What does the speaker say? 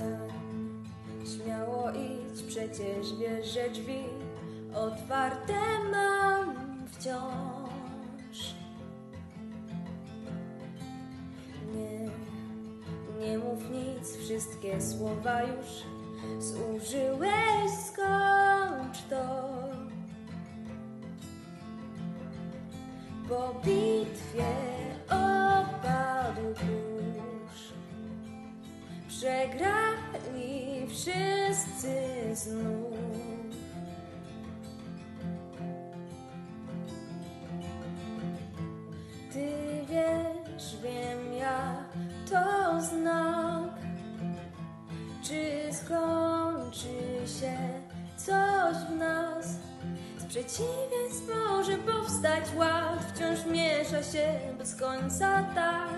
Wstań, śmiało idź, przecież wiesz, że drzwi otwarte mam wciąż. Nie, nie mów nic, wszystkie słowa już zużyłeś, skończ to. Po bitwie Przegrali wszyscy znów. Ty wiesz, wiem ja, to znak. Czy skończy się coś w nas? Z przeciwieństw może powstać ład, wciąż miesza się bez końca tak.